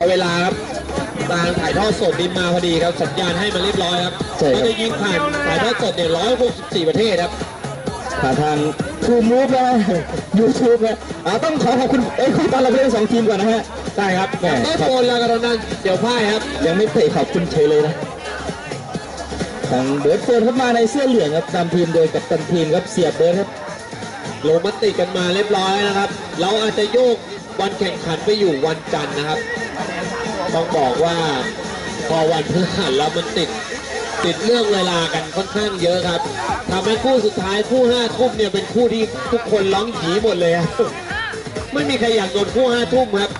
เวลาครับทางถ่ายทอดสดดินมาพอดีครับสัญญาณให้มาเรียบร้อยครับใช่ครับก็จะยิงผ่านถ่ายทอดสดเนี่ย164ประเทศครับผ่านทางทูมูฟนะยูทูบนะอ่าต้องขอขอบคุณเอ้ยขอต้อนรับทั้งสองทีมก่อนนะฮะได้ครับแหม่ก็โฟนลากระนันเดี๋ยวพ่ายครับ ยังไม่เตะขอบคุณเฉยเลยนะทางเบิร์ดโฟนเข้ามาในเสื้อเหลืองครับนำทีมโดยกัปตันทีมครับเสียบเบิร์ดครับลงมติกันมาเรียบร้อยนะครับ เราอาจจะโยกวันแข่งขันไปอยู่วันจันทร์นะครับ ต้องบอกว่าพอวันพฤหัสแล้วมันติดติดเรื่องเวลากันค่อนข้างเยอะครับทำให้คู่สุดท้ายคู่ห้าทุ่มเนี่ยเป็นคู่ที่ทุกคนร้องหีหมดเลยครับไม่มีใครอยากโดนคู่ห้าทุ่มครับ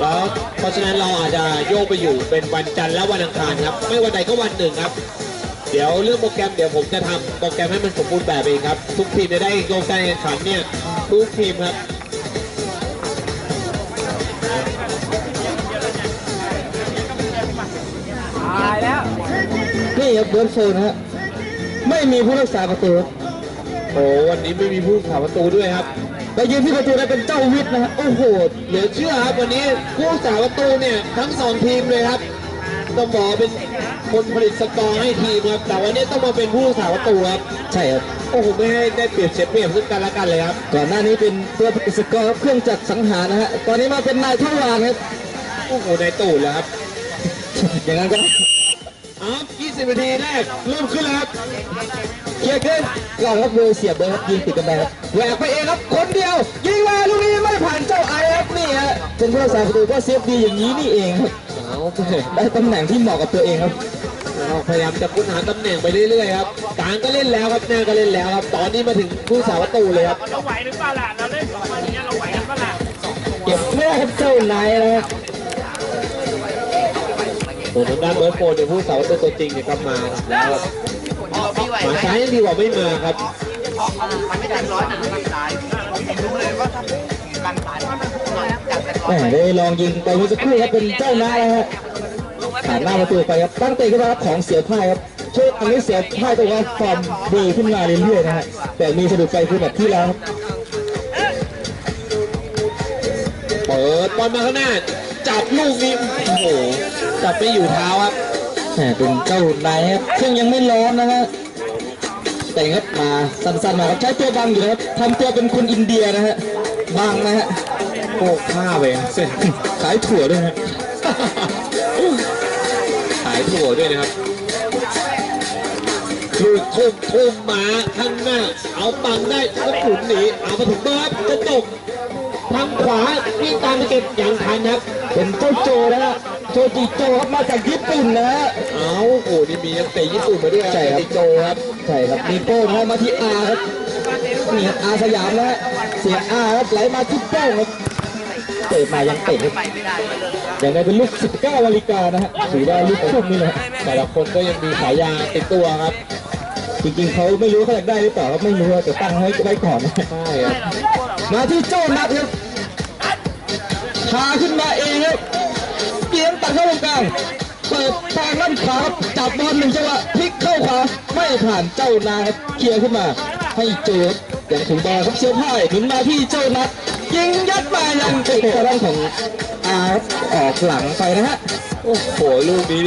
แล้วเพราะฉะนั้นเราอาจจะโยกไปอยู่เป็นวันจันทร์และวันอังคารครับ ไม่วันใดก็วันหนึ่งครับ เดี๋ยวเรื่องโปรแกรมเดี๋ยวผมจะทำโปรแกรมให้มันสมบูรณ์แบบเองครับ ทุกทีมจะได้ลงการแข่งขันเนี่ยทุกทีมครับ นี่ครับเบิร์ดโฟนนะฮะ ไม่มีผู้รักษาประตูครับโอ้วันนี้ไม่มีผู้สาประตูด้วยครับไปยืนที่ประตูนั้นเป็นเจ้าวิทย์นะฮะ โอ้โห เหลือเชื่อครับวันนี้ผู้สาประตูเนี่ยทั้งสองทีมเลยครับต้องบอกว่าเป็นคนผลิตสกอร์ให้ทีมครับ แต่วันนี้ต้องมาเป็นผู้สาประตูครับ ใช่ครับ โอ้โห ไม่ให้ได้เปรียบเสียเปรียบซึ่งกันและกันเลยครับ ก่อนหน้านี้เป็นตัวสกอร์ครับเครื่องจักรสังหารนะฮะ ตอนนี้มาเป็นนายทวารครับ โอ้โหในตูดแล้วครับ อย่างนั้นก็อ้าว20นาทีแรกเริ่มขึ้นแล้วครับเคลียร์ขึ้นก่อนครับโดยเสียบเลยครับยิงติดกำแพงครับแหวกไปเองครับคนเดียวยิงมาลูกนี้ไม่ผ่านเจ้าไอครับนี่ฮะเป็นผู้รักษาประตูก็เซฟดีอย่างนี้นี่เองครับเอาไปได้ตำแหน่งที่เหมาะกับตัวเองครับเราพยายามจะค้นหาตำแหน่งไปเรื่อยๆครับกลางก็เล่นแล้วครับหน้าก็เล่นแล้วครับตอนนี้มาถึงผู้สาประตูเลยครับเราไหวหรือเปล่าล่ะเราเล่นสองวันอย่างเงี้ยเราไหวกันเปล่าล่ะเก็บไม่ได้ครับเจ้านายนะครับ ส่วนทางด้านเบิร์ดโฟนเนี่ยผู้สาประตูตัวจริงเนี่ยครับมาแล้วครับมาซ้ายดีกว่าไม่มาครับมันไม่ได้ร้อยนังมันตายรู้เลยว่าถ้าการตายมันน่อยจากแต่ก่อนแหมได้ลองยิงไปเมื่อสักครู่ครับเป็นเจ้าหน้ายนะฮะผ่านหน้าประตูไปครับตั้งเตะขึ้นมาครับของเสียพ่ายครับช่วงอันนี้เสียพ่ายตัวว่าฟอร์มดีขึ้นมาเรื่อยๆนะฮะแต่มีสะดุดไปคือแบบที่แล้วเปิดบอลมาข้างหน้าจับลูกนี้โอ้โห จับไม่อยู่เท้าครับแหมเป็นเจ้านายครับซึ่งยังไม่ร้อนนะฮะแต่ครับมาสั้นๆมาครับใช้ตัวบังอยู่นะครับทำตัวเป็นคนอินเดียนะฮะบังนะฮะโอ้ผ้าไปครับเส้นขายถั่วด้วยฮะขายถั่วด้วยนะครับลูกทุ่มทุ่มมาข้างหน้า เอาปังได้ก็หมุนหนีเอามาถึงเบิร์ดจะตกทางขวาวิ่งตามไปเก็บอย่างทันครับเป็นเจ้าโจนะฮะ โจจิโจครับมาจากญี่ปุ่นนะฮะเอาโอ้โหนี่มีนักเตะญี่ปุ่นมาด้วยใช่ครับติโจครับใช่ครับมีโป้นะฮะมาที่อาครับนี่ครับอาสยามนะฮะเสียอาครับไหลมาที่โป้ครับเตะมายังเตะครับอย่างไรเป็นลูก 19นาฬิกานะฮะถือว่าลูกทุ่มนี่แหละแต่ละคนก็ยังมีฉายาติดตัวครับ จริงๆเขาไม่รู้เขาอยากได้หรือเปล่าครับไม่รู้แต่ตั้งไว้ไว้ก่อนนะใช่ครับมาที่โจ้นัดครับพาขึ้นมาเองครับ เกียงตัดเข้าตรงกลางเปิดทางด้านขวาจับบอลหนึ่งจังหวะพลิกเข้าขวาไม่ผ่านเจ้านาครับเคลียร์ขึ้นมา ให้โจครับอย่างถึงบอลครับเชียพ่ายหนุนมาที่เจ้านัดยิงยัดมายังติดทางด้านของอาร์ตออกหลังไปนะฮะโอ้โหลูกนี้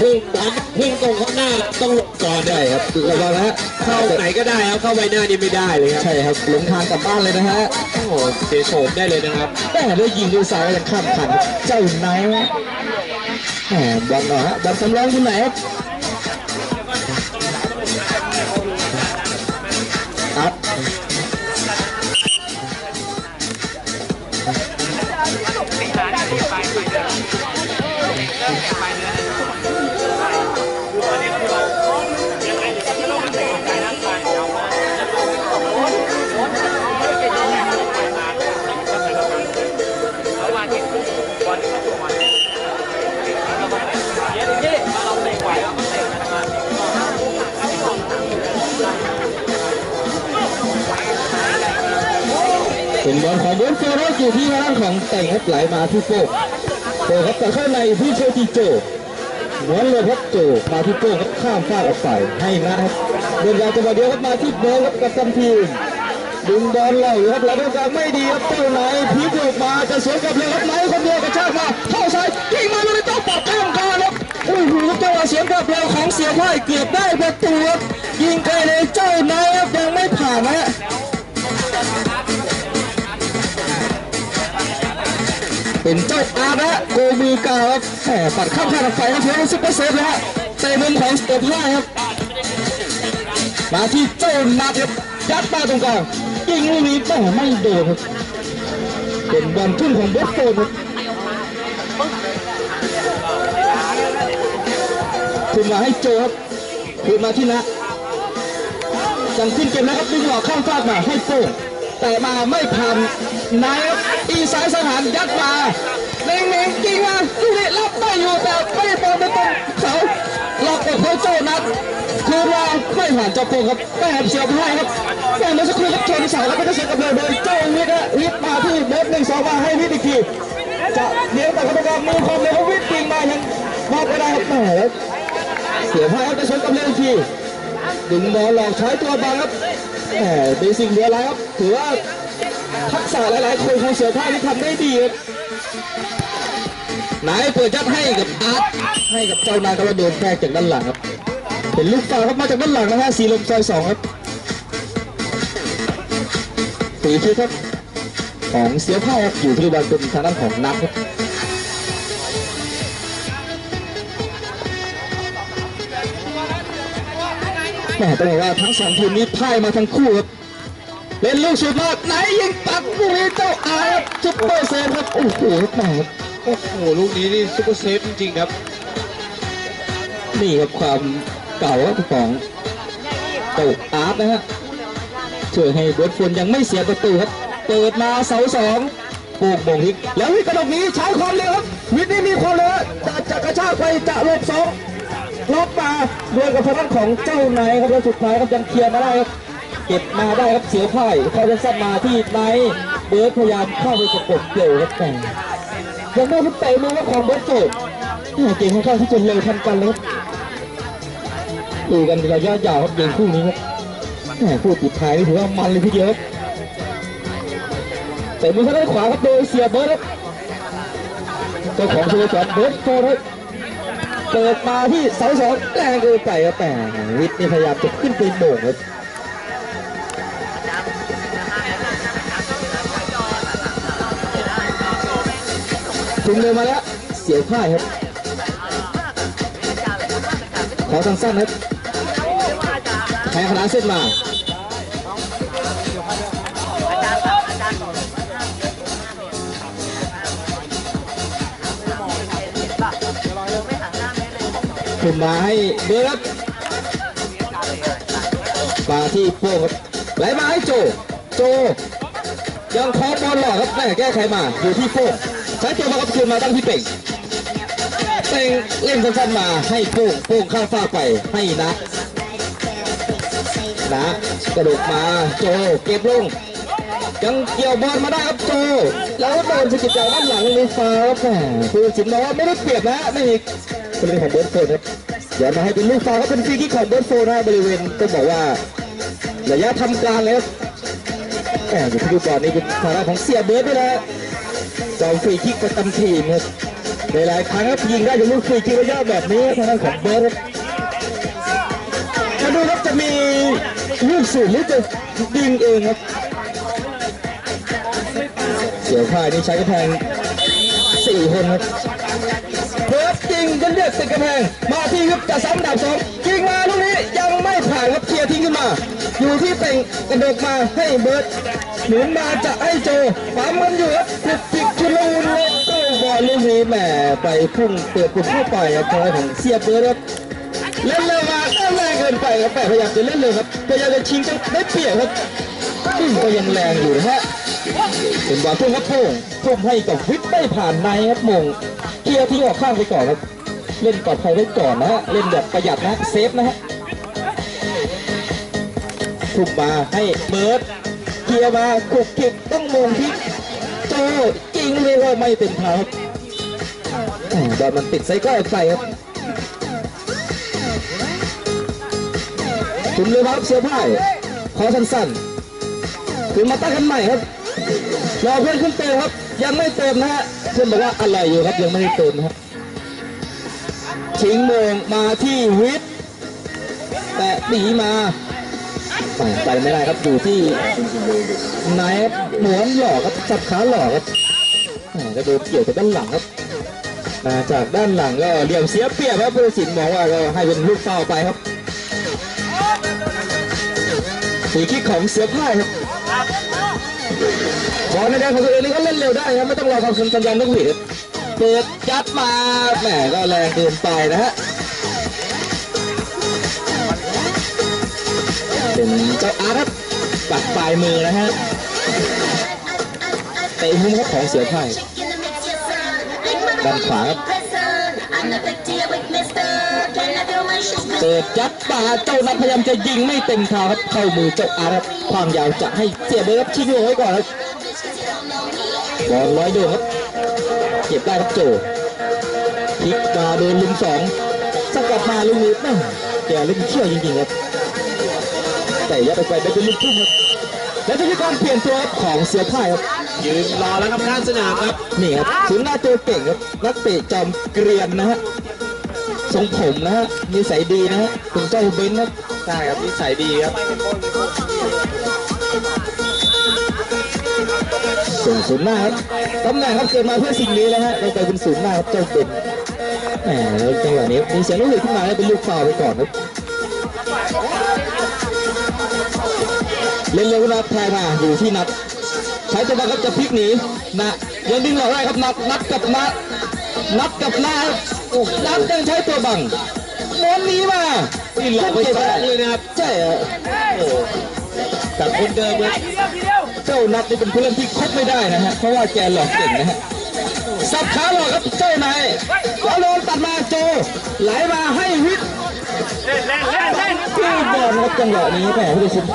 พุ่งบอลพุ่งตรงข้างหน้าต้องหลบก่อนใช่ครับระวังนะฮะเข้าไหนก็ได้ครับเข้าใบหน้านี่ไม่ได้เลยครับใช่ครับหลงทางกลับบ้านเลยนะฮะโอ้โหเสียโฉมได้เลยนะครับแต่ได้ยิงด้วยซ้ายยังข้ามขันเจ้านายนะแหมบอลหน่อยฮะบอลสำรองอยู่ไหนครับ อยู่ที่ทางด้านของแต่งครับไหลมาที่โป้โป้ครับแต่เข้าในที่โชติโจม้วนเลยครับโจมาที่โป้ครับข้ามฟากออกไปให้นะครับเดินยาวจังหวะเดียวครับมาที่เบลครับกับซัมทีมดึงบอลเลยครับแล้วกลางไม่ดีครับเจ้านายพลิกออกมาจะสวนกลับเลยครับไหนคนเดียวกระชากมาเข้าซ้ายยิงมาเลยต้องปัดข้ามคานครับโอ้โหจังหวะเสียงกลับเร็วของเสียพ่ายเกือบได้ประตูครับยิงไกลเลยเจ้านายครับยังไม่ผ่านนะ เป็นเจ้าอาร์นะโกมือกาครับแหมปัดข้ามคานออกไปครับเพื่อนซุปเปอร์เซฟนะฮะเตะมุมของเสียพ่าครับมาที่เจ้านัดครับยัดมาตรงกลางยิงลูกนี้แต่ไม่โดนครับเป็นบอลทุ่นของเบสโฟนครับขึ้นมาให้โจครับขึ้นมาที่นะยังขึ้นเกมนะครับดึงหลอกข้ามฟากมาให้โป้แต่มาไม่ผ่านนายครับ อีสายสถานยัดมาเน่งเน่งๆยิงมาลูกนี้รับได้อยู่แต่ไม่บอลไปตรงเสาหลอกกับเขาเจ้านัดคือว่าไม่ผ่านจ้าโกงครับแม่เสียบให้ครับแม่เมื่อสักครู่ครับชนเสาแล้วก็จะเสียกับเลยโดยเจ้าวิทย์นะวิทย์มาที่เบสหนึ่งสองมาให้วิทย์อีกทีจะเลี้ยงแต่กรรมการมือคอมเลยเขาวิทย์ยิงมายังมอบไม่ได้ครับแม่เสียบให้ครับจะชนกับเลยอีกทีดึงบอลหลอกใช้ตัวบอลครับแหมเป็นสิ่งเหลืออะไรครับถือว่า ทักษะหลายๆคนของเสือผ้าที่ทำได้ดีครับไหนเปิดยัดให้กับอาร์ตให้กับเจ้านายกระโดดแทกจากด้านหลังครับเป็นลูกฟาวครับมาจากด้านหลังนะฮะสีลมซอยสองครับสีคิดครับของเสียผ้าครับอยู่ที่บอลเป็นทางด้านของนักครับแหม่ต้องบอกว่าทั้งสองทีมนี้พ่ายมาทั้งคู่ครับ เล่นลูกสุดมากไหนยิงปัดลูกนี้เจ้าอาร์ครับซุปเปอร์เซฟครับโอ้โหแหม่ครับโอ้โหลูกนี้นี่ซุปเปอร์เซฟจริงๆครับ นี่ครับความเก่าครับของเจ้าอาร์ตนะฮะช่วยให้เบิร์ดฟนยังไม่เสียประตูครับเปิดมาเสาสองปลูกบ่งฮิกแล้ววิทย์กระดกนี้ใช้ความเร็วครับวิทย์นี่มีความเร็วจะจะกระชากไปจะหลบสองล็อกมาด้วยกับทางด้านของเจ้านายครับแล้วสุดท้ายครับยังเคลียร์มาได้ครับ เก็บมาได้ครับเสียพ่ายเข้าจะซัดมาที่นายเบิร์ดพยายามเข้าไปประกบเกี่ยวครับแต่ยังได้ลูกเตะมือของเบิร์ดโจดเกมค่อนข้างที่จะเร็วทันกันเลยดูกันระยะยาวครับเกมคู่นี้ครับแหมพูดปิดท้ายนี่ถือว่ามันเลยทีเดียวแต่มือทางด้านขวาครับโดยเสียเบิร์ดครับเจ้าของสโมสรเบิร์ดโฟร์ครับเปิดมาที่เสาสองแรงเกินไปครับแต่วิทย์นี่พยายามจะขึ้นไปโด่งครับ ถึงเลยมาแล้ว เสียพ่ายครับ ขอทางสั้นครับแทงขนาดเส้นมาขึ้นมาให้เบิร์ดครับมาที่โป้งครับไหลมาให้โจ โจ ยังคอบอลหลอกครับแม่แก้ไขมา อยู่ที่โป้ง ใช้ตัวมาครับคืนมาตั้งที่เป่งเป่งเล่นสั้นๆมาให้โป้งโป้งข้างฟ้าไปให้นะนะกระโดดมาโจเก็บลงยังเกี่ยวบอลมาได้ครับโจ แล้วโดนสกิดจากด้านหลังในฟ้าครับแหมคือสินบอกว่าไม่ได้เปรียบนะไม่มีเล่นของเบิร์ดโฟนครับเดี๋ยวมาให้เป็นลูกฟาวก็เป็นฟรีคิกของเบิร์ดโฟนนะบริเวณต้องบอกว่าระยะทำการเลยครับแหมอยู่ที่ดูก่อนนี่เป็นฐานะของเสียเบิร์ดด้วยนะ จอมฟรีคิกประจำทีมครับหลายครั้งครับยิงได้จากลูกฟรีคิกระยะแบบนี้ทางด้านของเบิร์ดครับมาดูครับจะมีลูกสูงหรือจะยิงเองครับเสียวพายนี่ใช้กระแพงสี่คนครับเพิร์ดยิงกันเลือกติดกระแพงมาที่ครับจะซ้ำดับสองยิงมาลูกนี้ยังไม่ผ่านครับเคลียร์ทิ้งขึ้นมา อยู่ที่เต่งกระโดดมาให้เบิร์ดหนุนมาจะให้โจปั๊มมันอยู่ครับ นี้แหมไปพุ่งเปิดปุ่มเข้าไปครับทางของเสียเบิร์ครับเล่นเร็วมาเล่นแรงเกินไปครับแต่พยายามจะเล่นเร็วครับพยายามจะชิงจะได้เปรียบครับซึ่งก็ยังแรงอยู่นะฮะเป็นบอลทุ่งครับโป่งทุ่มให้กับวิทย์ไม่ผ่านในครับมงเคลียร์ทิ้งออกข้างไปก่อนครับ เล่นปลอดภัยไว้ก่อนนะฮะเล่นแบบประหยัดนะเซฟนะฮะทุ่มมาให้เบิร์ดเคลียร์มาขุกคิกต้องมงที่โจจริงเลยว่าไม่เป็นทางครั บแหม่บอลมันติดไซก้อใส่ครับถุมเลยครับเสื้อผ้าขอสั้นๆคือมาตั้งกันใหม่ครับรอเพื่อนขึ้นเติมครับ ยังไม่เติมนะฮะเพื่อนบอกว่าอะไรอยู่ครับยังไม่ได้เติมนะครับชิงโมงมาที่วิทย์แต่หนีมาแหม่ไปไม่ได้ครับอยู่ที่นายครับหมวนหล่อครับจับขาหล่อครับแหม่ก็โดนเกี่ยวจากด้านหลังครับ มาจากด้านหลังก็เหลี่ยมเสียเปรียบครับผู้ตัดสินมองว่าก็ให้เป็นลูกเป้าไปครับสีคิกของเสือพ่ายครับบอลในแดนของตัวเองนี่ก็เล่นเร็วได้ครับไม่ต้องรอความสัญญาณนกหวีดเปิดยัดมาแหมก็แรงเกินไปนะฮะเป็นเจ้าอาร์ตปัดปลายมือนะฮะเตะมุมครับของเสือไพ่ ด้านขวาเปิดยัดป่าเจ้านัทพยายามจะยิงไม่เต็มทาครับเข้ามือเจ้าอาร์ตครับความยาวจะให้เสียเบอร์ครับชิงโยไว้ก่อนครับบอลร้อยโดนครับเก็บได้ครับโจพลิกมาโดนลุมสองสกัดมาลุงนี้แม่งแกเล่นเขี้ยวจริงๆครับแต่ยัดไปไปเป็นลูกทุ่งครับและจะมีการเปลี่ยนตัวครับของเสือพ่ายครับ ยืนรอแล้วครับข้างสนามครับนี่ครับศูนย์หน้าตัวเก่งครับนักเตะจอมเกรียนนะฮะทรงผมนะฮะนิสัยดีนะฮะคุณเจ้าเบนซ์ครับใช่ครับนิสัยดีครับส่งศูนย์หน้าครับตำแหน่งครับเกิดมาเพื่อสิ่งนี้นะฮะเราไปเป็นศูนย์หน้าครับเจ้าเบนซ์แหมแล้วจังหวะนี้มีเสียงลูกหวีดขึ้นมาแล้วเป็นลูกฟาวล์ไปก่อนครับเล่นเร็วนะแทงมาอยู่ที่นัด ใช้จังหวะครับจะพลิกหนีนะยังดึงเราได้ครับนัดนัดกับนัดนัดกับนาครับโอ้นัดยังใช้ตัวบังม้วนหนี้มานี่หลอกไปสองเลยนะครับใช่เหรอโอ้แต่คนเดิมเลยเจ้านัดนี่เป็นผู้เล่นที่คบไม่ได้นะฮะเพราะว่าแกหลอกเก่งนะฮะสับขาหลอกครับเจ้านายแล้วโดนตัดมาโจไหลมาให้วิทย์ที่บอลครับจังหวะนี้แหมผู้ตัดสินท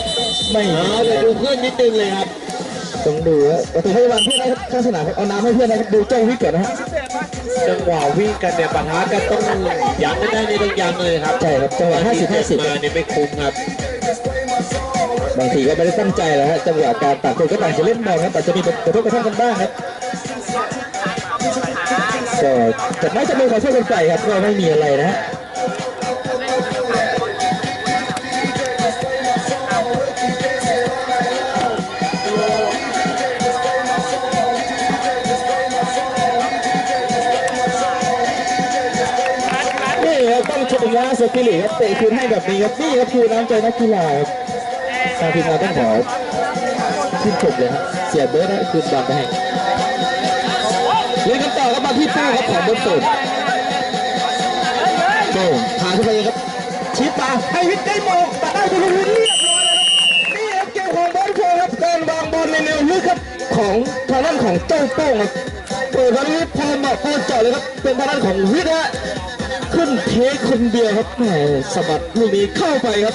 ำไม่เอาเดี๋ยวดูเพื่อนนิดนึงเลยครับ ต้องดูฮะประตูพยาบาลเพื่อนนะครับข้างสนามครับเอาน้ำให้เพื่อนนะครับดูเจ้าวิทย์ก่อนนะฮะจังหวะวิ่งกันเนี่ยปะทะกันต้องยั้งกันได้นี่ต้องยั้งเลยครับใช่ครับจังหวะ50 50มาเนี่ยไม่คุ้มครับบางทีก็ไม่ได้ตั้งใจแหล้วฮะจังหวะการตัดคนก็ต่างจะเล่นบอลครับแต่จะมีกระทบกระทั่งกันบ้างครับก็จากไม้จะมือขอช่วยกันใส่ครับก็ไม่มีอะไรนะฮะ มว่าสปิริตครับเตะคืนให้แบบนี้ครับนี่ครับคือน้ำใจนักกีฬาครับทางทีมงานต้องขอชื่นชมเลยครับเสียเบิร์ดนะคืนบอลไปให้เล่นกันต่อครับมาที่ตู้ครับของเบิร์ดโตโจ้พาขึ้นไปครับชิดมาให้วิทย์ได้โมงตัดได้ดูลูกวิทย์เรียบร้อยแล้วครับนี่ครับเกมของเบิร์ดโตครับการวางบอลในแนวลึกครับของทางด้านของเจ้าโป้งครับเปิดบอลนี้พอเหมาะพอเจาะเลยครับเป็นทางด้านของวิทย์ฮะ ขึ้นเทคคนเดียวครับแหมสะบัดลูกนี้เข้าไปครับ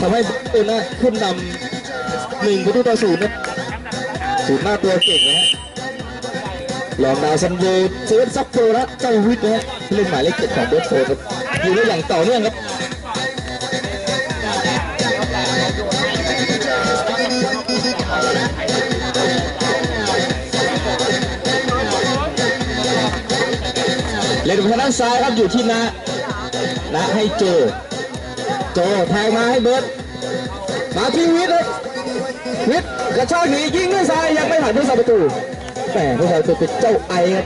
ทำให้เอนะขึ้นนำหนึ่งประตูต่อศูนย์นะศูนย์หน้าตัวเก่งนะฮะลองดาวซันโวเซเว่นซับโปรนะเจ้าวิทย์นะฮะเล่นหมายเลขเจ็ดของเบสโฟครับอยู่ได้อย่างต่อเนื่องครับ เล่นไปทางด้านซ้ายครับอยู่ที่นะนะให้โจ โจแทงมาให้เบิร์ดมาที่วิทย์ครับวิทย์กระชากหนียิงด้วยซ้ายยังไม่ผ่านผู้สาประตูแต่ผู้สาประตูเป็นเจ้าไอครับ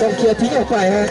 ต้องเคลียร์ทิ้งออกไปฮะ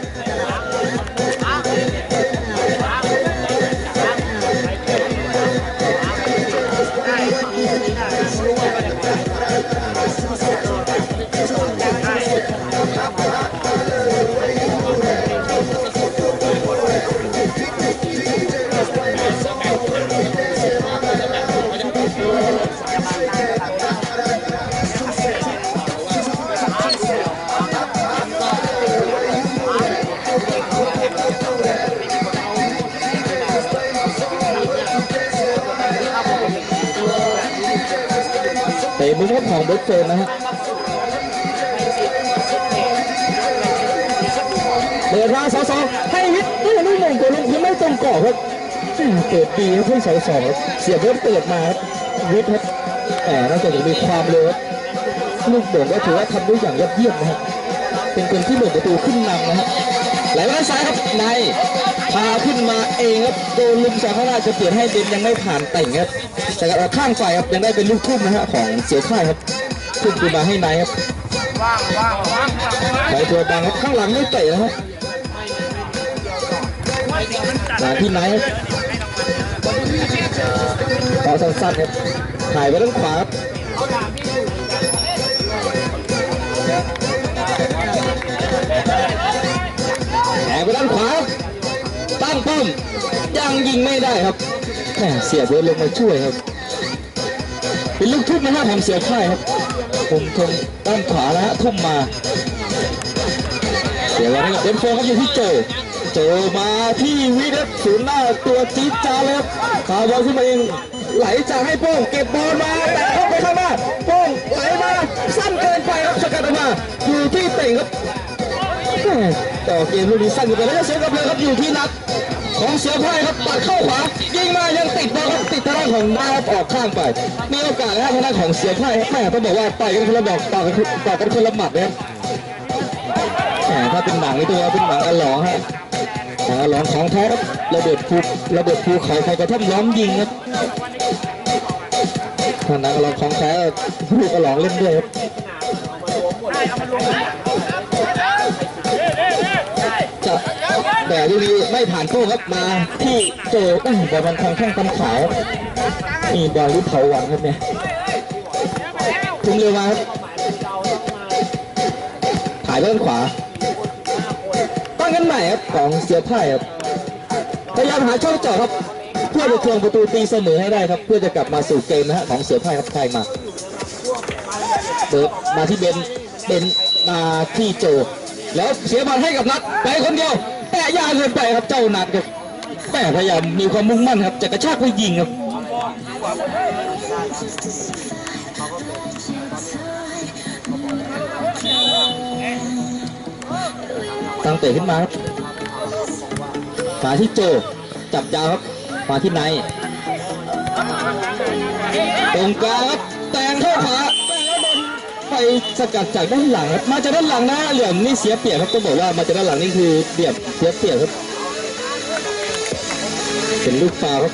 ของเบิร์ดโฟนนะฮะเปิดมาสองสองให้วิทย์นี่ลูกหม่งตัวลงพื้นไม่ตรงกรอบครับเปิดดีครับเพื่อนสองสองเสียบเบิร์ดเปิดมาครับวิทย์ครับแหมนอกจากจะมีความเร็วลูกโด่งก็ถือว่าทำได้อย่างยอดเยี่ยมนะครับเป็นคนที่หม่งประตูขึ้นนำนะครับ ไหลมาด้านซ้ายครับในพาขึ้นมาเองครับโดนลุมสองข้างหน้าจะเปลี่ยนให้เบนยังไม่ผ่านแต่งครับแต่ก็ข้างฝ่ายครับยังได้เป็นลูกทุ่มนะฮะของเสียวค่ายครับขึ้นขึ้นมาให้ในครับวางวางวางไหลตัวบังครับข้างหลังไม่เตะนะครับมาที่ไหนครับต่อสั้นๆครับถ่ายไปด้านขวาครับ ป้อมยังยิงไม่ได้ครับแหมเสียเบิร์ดลงมาช่วยครับ เป็นลูกทุ่มนะฮะของเสียค่ายครับ ผมทงด้านขวานะฮะทุ่มมาเดี๋ยววันนี้กับเดนโฟครับอยู่ที่โจโจมาที่วิทย์ศูนย์หน้าตัวจี๊ดจ้าเลยครับพาบอลขึ้นมาเองไหลจากให้โป้งเก็บบอลมาแต่เข้าไปข้างหน้าโป้งไหลมาสั้นเกินไปครับสกัดออกมาอยู่ที่เต่งครับแม่ต่อเกมลูกนี้สั้นอยู่ไปแล้วเสียกับเลยครับอยู่ที่นัด ของเสือไพ่ครับปัดเข้าขวายิงมายังติดบอลครับติดทางด้านของดาวออกข้างไป มีโอกาสนะครับทางด้านของเสือไพ่ครับแม่ต้องบอกว่าต่อยกันคนละดอกต่อยกันต่อยกันคนละหมัดนะครับแหมถ้าเป็นหนังนี่ตัวเป็นหนังอันหลองฮะหนังอันหลองของแท้ครับระเบิดภูระเบิดภูเขาไฟกระท่อมล้อมยิงครับถ้าหนังอันหลองของแท้ลูกอันหลองเล่นด้วยครับ แต่ลูกนี้ไม่ผ่านโค้งครับมาที่โจแม่บอลมันทางแข้งตำขาวนี่บอลลูกเผาหวังครับเนี่ยทุ่มเร็วมาครับถ่ายไปด้านขวาตั้งกันใหม่ครับของเสียไพ่ครับพยายามหาช่องเจาะครับ เพื่อจะทวงประตูตีเสมอให้ได้ครับ เพื่อจะกลับมาสู่เกมนะฮะของเสือไพ่ครับไทยมาเปิดมาที่เบนเบนมาที่โจ แล้วเสียบอลให้กับนัดไปคนเดียว แต่ยาเกินไปครับเจ้านัดครับแม่พยายามมีความมุ่งมั่นครับจะกระชากไปยิงครับตั้งเตะขึ้นมาครับมาที่โจจับยาวครับมาที่ไนตรงกลางครับ สกัดจากด้านหลังครับมาจากด้านหลังนะเหลี่ยมนี่เสียเปรียบครับต้องบอกว่ามาจากด้านหลังนี่คือเปรียบเสียเปรียบครับเป็นลูกฟาวครับ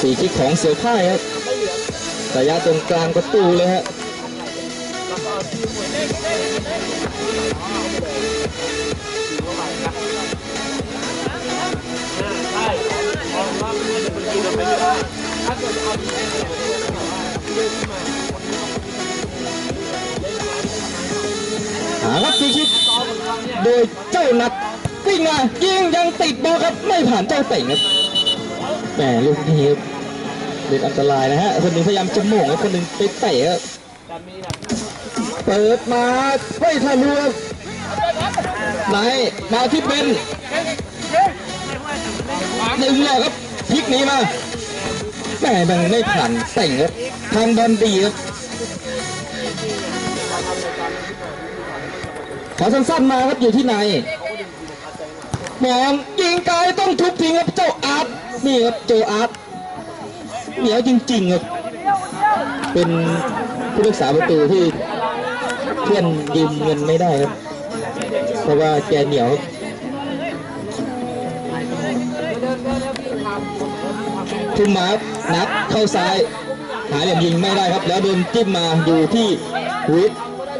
สีคิกของเสือค่ายครับระยะตรงกลางประตูเลยฮะ นัดวิ่งมายิงยังติดบอลครับไม่ผ่านเจ้าเต่งครับแหมลูกนี้ครับเป็นอันตรายนะฮะคนหนึ่งพยายามจะโหม่งแล้วคนหนึ่งไปเตะครับเปิดมาไม่ทะลุไหนมาที่เป็นหนึ่งเลยครับพลิกนี้มาแหมมันไม่ผ่านเต่งครับทางบอลดีครับขอสั้นๆมาครับอยู่ที่ไหน มองยิงไกลต้องทุบทิ้งครับเจ้าอาร์ตนี่ครับโจอาร์ตเหนียวจริงๆครับเป็นผู้รักษาประตูที่เพื่อนยืมเงินไม่ได้ครับ เพราะว่าแกเหนียวทุ่มมารับนัดเข้าซ้าย หาเหลี่ยมยิงไม่ได้ครับ แล้วโดนจิ้มมาอยู่ที่วิท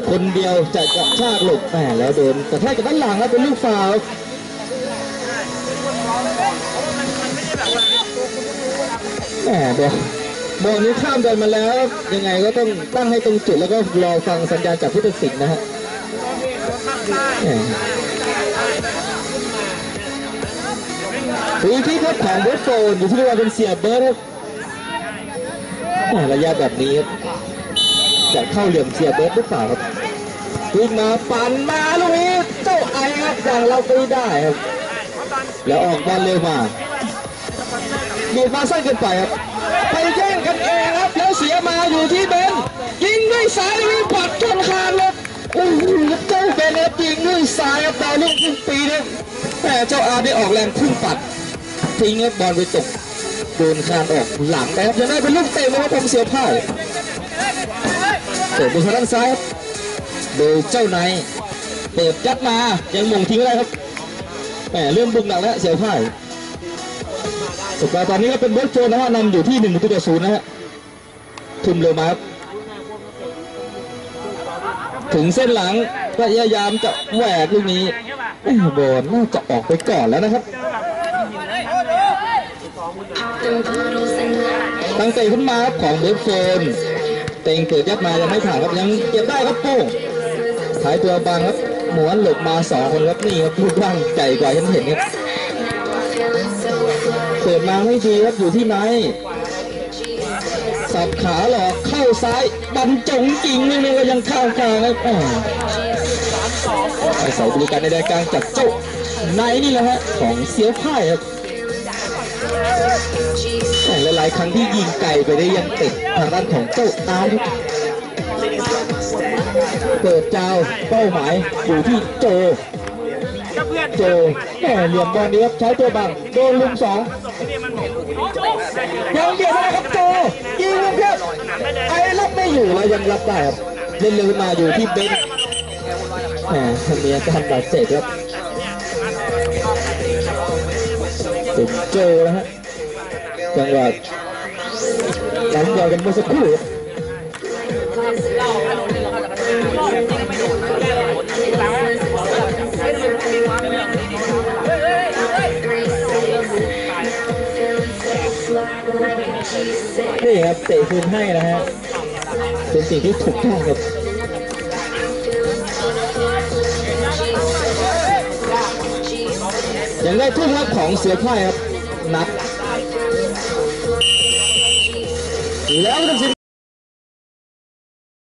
คนเดียวจะกระชากหลบแหมแล้วโดนกระแทกกับด้านหลังครับเป็นลูกฟาวล์ มบอลบอลนี้ข้ามเดินมาแล้ว ยังไงก็ต้องตั้งให้ตรงจุดแล้วก็รอฟังสัญญาณจากผู้ตัดสินนะฮะแหมฟรีที่ครับของเบสโฟนอยู่ที่เรียกว่าเป็นเสียเบิร์ดครับแหมระยะแบบนี้ครับจะเข้าเหลี่ยมเสียเบิร์ดหรือเปล่าครับวิ่งมาปั่นมาลูกนี้เจ้าไอครับอย่างเราไปได้ครับ แล้วออกบอลเร็ว มาบีบมาสั้นเกินไปครับไปแย่งกันเองครับแล้วเสียมาอยู่ที่เบนยิงด้วยซ้ายวิ่งปัดจนคานเลยโอ้โหเจ้าเบนครับยิงด้วยซ้ายครับดาวลูกครึ่งปีเนี่ยแต่เจ้าอาร์ได้ออกแรงพุ่งปัดทิ้งครับบอลไปตกโดนคานออกหลังไปครับยังได้เป็นลูกเตะนะครับผมเสียพ่ายเปิดดูทางด้านซ้ายครับโดยเจ้านายเปิดยัดมายังมงทิ้งได้ครับแหมเริ่มบุกหนักแล้วเสียพ่าย สุดท้ายตอนนี้ก็เป็นเบิร์ดโจนนะฮะนำอยู่ที่หนึ่งประตูต่อศูนย์นะฮะทุ่มเร็วมาครับถึงเส้นหลังพยายามจะแหวกลูกนี้บอลน่าจะออกไปก่อนแล้วนะครับตั้งเตะขึ้นมาครับของเบิร์ฟโฟนเต็งเปิดยัดมายังไม่ผ่านครับยังเก็บได้ครับโป้งท้ายตัวบางครับหมวนหลบมาสองคนครับนี่ครับรูปร่างใหญ่กว่าฉันเห็นครับ เปิดมาไม่ดีครับอยู่ที่ไหนสับขาหลอกเข้าซ้ายบรรจงจริงนี่นี่ก็ยังข้ากลางครับไอ่าอาศัยบริการในแดนกลางจากเจ้าในนี่แหละฮะของเสียวพ่ายครับแต่หลายๆครั้งที่ยิงไกลไปได้ยังติดทางด้านของเจ้าอาร์ตครับเปิดเจ้าเป้าหมายอยู่ที่โจ โจแหมเหลี่ยมบอลนี้ครับใช้ตัวบังโดนลุมสอง ยังเบียดได้ครับโจยิงลูกเพียบไอ้รับไม่อยู่แล้วยังรับได้ครับเล่นเร็วมาอยู่ที่เบนแหมมีอาการบาดเจ็บครับเป็นโจแล้วฮะจังหวะการบอลกันเมื่อสักครู่ นี่ครับเตะคืนให้นะฮะเป็นสิ่งที่ถูกต้องครับยังได้ทุ่มรับของเสือพ่ายครับนับแล้วก็ต้อง